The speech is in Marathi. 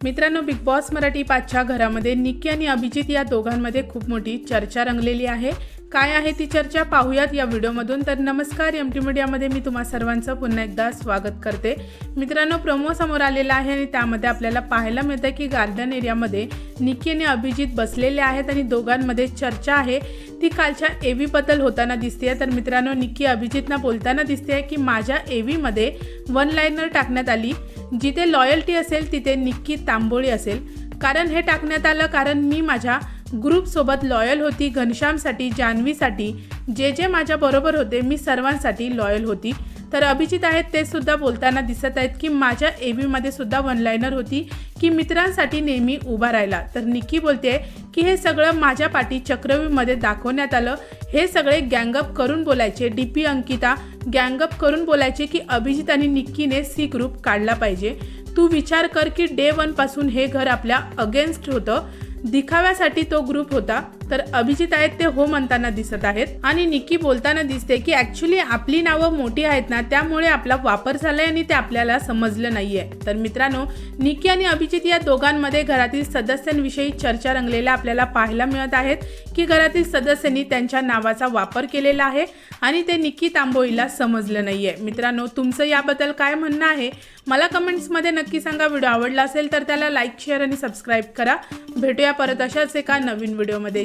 मित्रांनो बिग बॉस मराठी पाचच्या घरामध्ये निक्की आणि अभिजित या दोघांमध्ये खूप मोठी चर्चा रंगलेली आहे. काय आहे ती चर्चा पाहूयात या व्हिडिओमधून. तर नमस्कार एम टी मीडियामध्ये मी तुम्हा सर्वांचं पुन्हा एकदा स्वागत करते. मित्रांनो प्रोमो समोर आलेला आहे आणि त्यामध्ये आपल्याला पाहायला मिळतं की गार्डन एरियामध्ये निक्की आणि अभिजित बसलेले आहेत आणि दोघांमध्ये चर्चा आहे. ती कालच्या एव्हीबद्दल होताना दिसते तर मित्रांनो निक्की अभिजितना बोलताना दिसते आहे की माझ्या एव्हीमध्ये वन लाईनर टाकण्यात आली. जिथे लॉयल्टी असेल तिथे निक्की तांबोळी असेल. कारण हे टाकण्यात आलं कारण मी माझ्या ग्रुपसोबत लॉयल होती घनश्यामसाठी जान्हवीसाठी जे जे माझ्याबरोबर होते मी सर्वांसाठी लॉयल होती. तर अभिजित आहेत ते सुद्धा बोलताना दिसत आहेत की माझ्या एव्हीमध्ये सुद्धा वनलायनर होती की मित्रांसाठी नेहमी उभा राहिला. तर निक्की बोलते की हे सगळं माझ्या पाठी चक्रव्यूहमध्ये दाखवण्यात आलं. हे सगळे गँगअप करून बोलायचे. डी पी अंकिता गँगअप करून बोलायचे की अभिजित आणि निक्कीने सी ग्रुप काढला पाहिजे. तू विचार कर की डे वनपासून हे घर आपल्या अगेन्स्ट होतं. दिखाव्यासाठी तो ग्रुप होता. तर अभिजित आहेत ते हो म्हणताना दिसत आहेत. आणि निक्की बोलताना दिसते की ऍक्च्युली आपली नावं मोठी आहेत ना त्यामुळे आपला वापर झालाय आणि ते आपल्याला समजलं नाहीये. तर मित्रांनो निक्की आणि अभिजित या दोघांमध्ये घरातील सदस्यांविषयी चर्चा रंगलेल्या आपल्याला पाहायला मिळत आहेत की घरातील सदस्यांनी त्यांच्या नावाचा वापर केलेला आहे आणि ते निक्की तांबोळीला समजलं नाहीये. मित्रांनो तुमचं याबद्दल काय म्हणणं आहे? मला कमेंट्समध्ये नक्की सांगा. व्हिडिओ आवडला असेल तर त्याला लाईक शेअर आणि सबस्क्राईब करा. भेटूया परत अशाच एका नवीन व्हिडिओमध्ये.